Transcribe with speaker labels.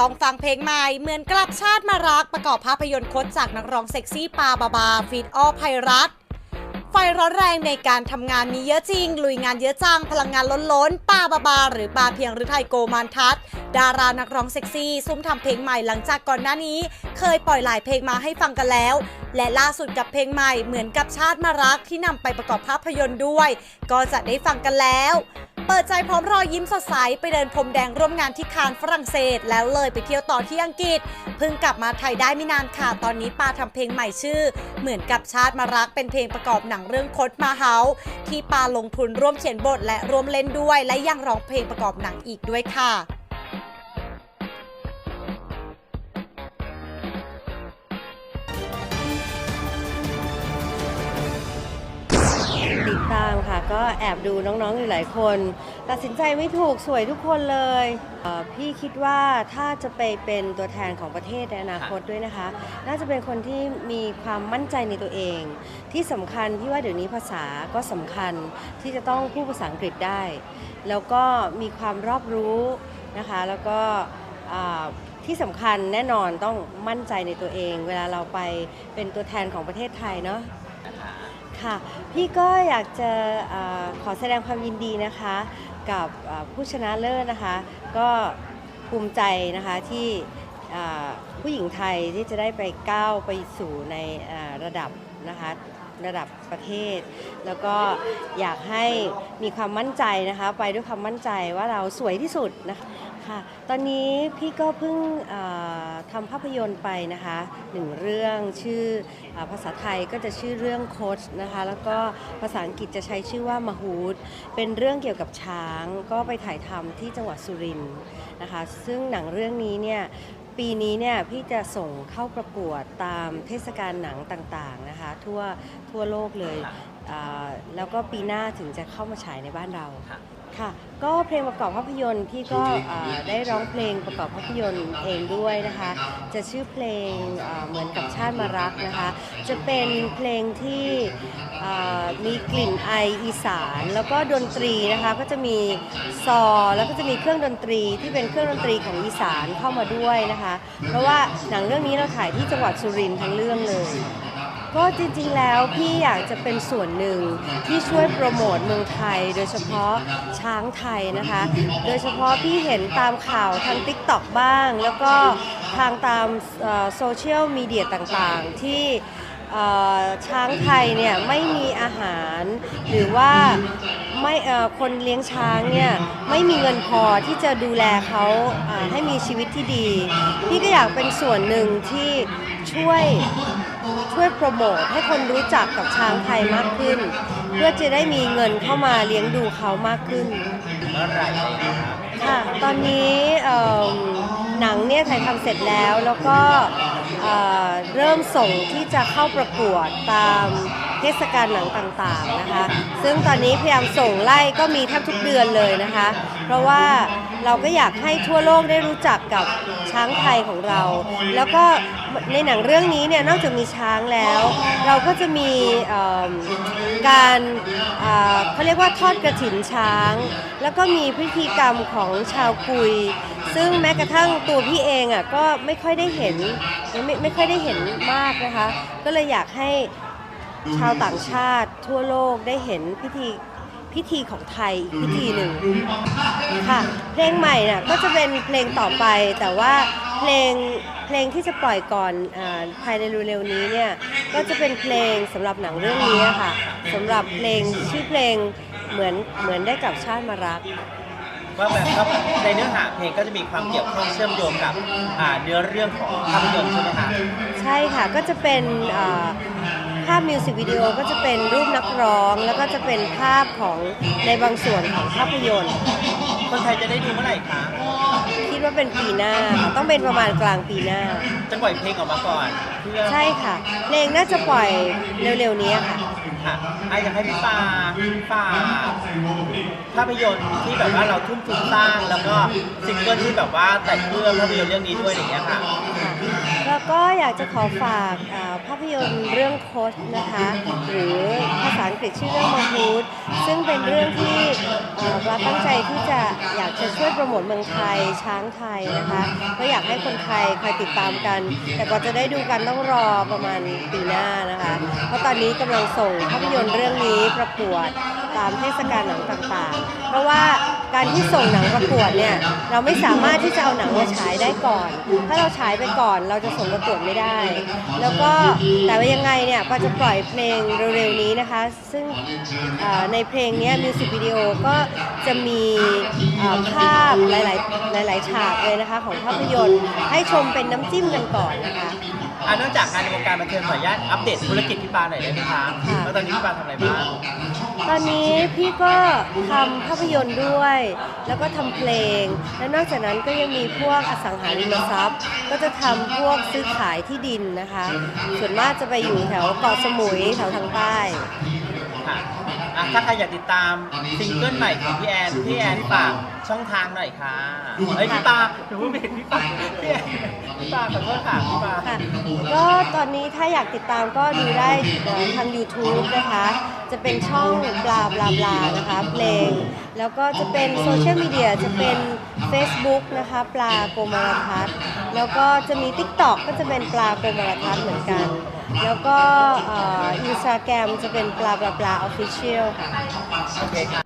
Speaker 1: ต้องฟังเพลงใหม่เหมือนกลับชาติมารักประกอบภาพยนตร์โคตจากนักร้องเซ็กซี่ปาบาบาฟีดออไพรัตไฟร้อนแรงในการทำงานมีเยอะจริง ลุยงานเยอะจัง พลังงานล้นล้นๆปาบาบา หรือปาเพียงหรือไทยโกมานทัศดารานักร้องเซ็กซี่ ซุ่มทำเพลงใหม่หลังจากก่อนหน้านี้ เคยปล่อยหลายเพลงมาให้ฟังกันแล้ว และล่าสุดกับเพลงใหม่เหมือนกับชาติมารักที่นำไปประกอบภาพยนตร์ด้วย ก็จะได้ฟังกันแล้ว เปิดใจพร้อมรอยยิ้มสดใส ไปเดินพรมแดงร่วมงานที่คานฝรั่งเศส แล้วเลยไปเที่ยวต่อที่อังกฤษ เพิ่งกลับมาไทยได้ไม่นานค่ะ ตอนนี้ปาทำเพลงใหม่ชื่อ เหมือนกับชาติมารักเป็นเพลงประกอบหนังเรื่องคดมาเฮาที่ปาลงทุนร่วมเขียนบทและร่วมเล่นด้วย และยังร้องเพลงประกอบหนังอีกด้วยค่ะ
Speaker 2: ติดตามค่ะ ก็แอบดูน้องๆอยู่หลายคน ตัดสินใจไม่ถูกสวยทุกคนเลยเอ่อพี่คิดว่าถ้าจะไปเป็นตัวแทนของประเทศในอนาคตด้วยนะคะ น่าจะเป็นคนที่มีความมั่นใจในตัวเอง ที่สำคัญพี่ว่าเดี๋ยวนี้ภาษาก็สำคัญที่จะต้องพูดภาษาอังกฤษได้ แล้วก็มีความรอบรู้นะคะ แล้วก็อ่าที่สำคัญแน่นอนต้องมั่นใจในตัวเอง เวลาเราไปเป็นตัวแทนของประเทศไทยเนาะ ค่ะ พี่ก็อยากจะอาขอแสดงความยินดีนะคะ กับอ่าผู้ชนะเลิศนะคะ ก็ภูมิใจนะคะที่อ่าผู้หญิงไทยที่จะได้ไปก้าวไปสู่ในอ่าระดับนะคะระดับประเทศ แล้วก็อยากให้มีความมั่นใจนะคะ ไปด้วยความมั่นใจว่าเราสวยที่สุดนะคะ ค่ะ ตอนนี้พี่ก็เพิ่งอ่าทำภาพยนตร์ไปนะคะหนึ่งเรื่องชื่ออาภาษาไทยก็จะชื่อเรื่องโคชนะคะ แล้วก็ภาษาอังกฤษจะใช้ชื่อว่ามาฮูดเป็นเรื่องเกี่ยวกับช้าง ก็ไปถ่ายทำที่จังหวัดสุรินทร์นะคะ ซึ่งหนังเรื่องนี้เนี่ยปีนี้เนี่ยพี่จะส่งเข้าประกวดตามเทศกาลหนังต่างๆนะคะ ทั่วทั่วโลกเลยอ่าแล้วก็ปีหน้าถึงจะเข้ามาฉายในบ้านเรา ค่ะ ก็เพลงประกอบภาพยนตร์พี่ก็อ่าได้ร้องเพลงประกอบภาพยนตร์เองด้วยนะคะ จะชื่อเพลงอ่าเหมือนกับชาติมารักนะคะ จะเป็นเพลงที่อ่ามีกลิ่นไออีสาน แล้วก็ดนตรีนะคะก็จะมีซอ แล้วก็จะมีเครื่องดนตรีที่เป็นเครื่องดนตรีของอีสานเข้ามาด้วยนะคะ เพราะว่าหนังเรื่องนี้เราถ่ายที่จังหวัดสุรินทร์ทั้งเรื่องเลย ก็จริงๆแล้วพี่อยากจะเป็นส่วนหนึ่งที่ช่วยโปรโมทเมืองไทย โดยเฉพาะช้างไทยนะคะ โดยเฉพาะพี่เห็นตามข่าวทาง t ิ k t o k บ้าง แล้วก็ทางตามโซเชียลมีเดียต่างๆ ที่ช้างไทยเนี่ยไม่มีอาหาร หรือว่าไม่คนเลี้ยงช้างเนี่ยไม่มีเงินพอที่จะดูแลเขาให้มีชีวิตที่ดี พี่ก็อยากเป็นส่วนหนึ่งที่ช่วย ช่วยโปรโมทให้คนรู้จักกับช้างไทยมากขึ้น เพื่อจะได้มีเงินเข้ามาเลี้ยงดูเขามากขึ้น
Speaker 3: ค่ะ
Speaker 2: ตอนนี้หนังเนี่ยถ่ายทำเสร็จแล้วแล้วก็เเริ่มส่งที่จะเข้าประกวดตาม เทศกาลหนังต่างๆนะคะ ซึ่งตอนนี้พยายามส่งไล่ก็มีแทบทุกเดือนเลยนะคะ เพราะว่าเราก็อยากให้ทั่วโลกได้รู้จักกับช้างไทยของเรา แล้วก็ในหนังเรื่องนี้เนี่ยนอกจากมีช้างแล้ว เราก็จะมีการเขาเรียกว่าทอดกระถินช้าง แล้วก็มีพิธีกรรมของชาวกุย ซึ่งแม้กระทั่งตัวพี่เองอะก็ไม่ค่อยได้เห็นไม่ไม่ค่อยได้เห็นมากนะคะ ก็เลยอยากให้ ชาวต่างชาติทั่วโลกได้เห็นพิธีพิธีของไทยอีกพิธีหนึ่งค่ะ เพลงใหม่น่ะก็จะเป็นเพลงต่อไปแต่ว่าเพลงเพลงที่จะปล่อยก่อนอาภายในเร็วๆนี้เนี่ยก็จะเป็นเพลงสำหรับหนังเรื่องนี้ค่ะสำหรับเพลงชื่อเพลงเหมือนเหมือนได้กับชาติมารัก
Speaker 3: ว่าแบบว่าในเนื้อหาเพลงก็จะมีความเกี่ยวข้องเชื่อมโยงกับอ่าเนื้อเรื่องของภาพยนตร์ใช่ไหมคะ
Speaker 2: ใช่ค่ะก็จะเป็นอ่า ภาพมิวสิกวิดีโอก็จะเป็นรูปนักร้อง แล้วก็จะเป็นภาพของในบางส่วนของภาพยนตร์
Speaker 3: คนไทยจะได้ดูเมื่อไหร่คะ
Speaker 2: คิดว่าเป็นปีหน้าค่ะต้องเป็นประมาณกลางปีหน้า
Speaker 3: จะปล่อยเพลงออกมาก่อนเพื่อ
Speaker 2: ใช่ค่ะ เพลงน่าจะปล่อยเร็วๆนี้ค่ะ
Speaker 3: ค่ะไออยากให้พี่ปาฝากภาพยนตร์ที่แบบว่าเราทุ่มทุนสร้าง แล้วก็ซิงเกิลที่แบบว่าแต่งเพื่อภาพยนตร์เรื่องนี้ด้วยอย่างเงี้ยค่ะ
Speaker 2: ก็ก็อยากจะขอฝากอ่าภาพยนตร์เรื่องโคดนะคะ หรือภาษาอังกฤษชื่อเรื่องมังคูดซึ่งเป็นเรื่องที่เอ่อปลาตั้งใจที่จะอยากจะช่วยโปรโมทเมืองไทยช้างไทยนะคะก็อยากให้คนไทยคอยติดตามกัน แต่กว่าจะได้ดูกันต้องรอประมาณปีหน้านะคะ เพราะตอนนี้กำลังส่งภาพาพยนตร์เรื่องนี้ประกวดตามเทศกาลหนังต่างๆ เพราะว่าการที่ส่งหนังประกวดเนี่ยเราไม่สามารถที่จะเอาหนังมาฉายได้ก่อน ถ้าเราฉายไปก่อนเราจะส่งประกวดไม่ได้ แล้วก็แต่ว่ายังไงเนี่ยปาจะปล่อยเพลงเร็วๆนี้นะคะ ซึ่งในเพลงนี้มิวสิกวิดีโอก็จะมีภาพหลายๆหลายๆฉากเลยนะคะของภาพยนตร์ให้ชมเป็นน้ำจิ้มกันก่อนนะคะ
Speaker 3: อ่านอกจากงานในวงการบันเทิงขออนุญาตอัปเดตธุรกิจพี่ปาหน่อยได้ไหมคะ
Speaker 2: ค่ะ
Speaker 3: แล้วตอนนี้พี่ปาทำอะไรบ้าง
Speaker 2: ตอนนี้พี่ก็ทำภาพยนตร์ด้วย แล้วก็ทำเพลง และนอกจากนั้นก็ยังมีพวกอสังหาริมทรัพย์ ก็จะทำพวกซื้อขายที่ดินนะคะ ส่วนมากจะไปอยู่แถวเกาะสมุยแถวทางใต้
Speaker 3: ค่ะอะถ้าใครอยากติดตามซิงเกิลใหม่ของพี่แอนพี่แอนฝากช่องทางหน่อยค่ะเฮ้ยพี่ปาหนูเพิ่งเห็นพี่ปาพี่แอนพี่ปาขอโทษค่ะพี่ปา
Speaker 2: ค่ะก็ตอนนี้ถ้าอยากติดตามก็ดูได้เอ่อทาง YouTube นะคะ จะเป็นช่องบลาบลาบลานะคะเพลง แล้วก็จะเป็นโซเชียลมีเดียจะเป็น Facebook นะคะปลาโกมารทัศน์แล้วก็จะมี Tik t o อก็จะเป็นปลาโกมารทัศน์เหมือนกัน แล้วก็อินสตาแกรมจะเป็นปลาปลาปลาออฟฟิเชียลค่ะ
Speaker 3: โอเคค่ะ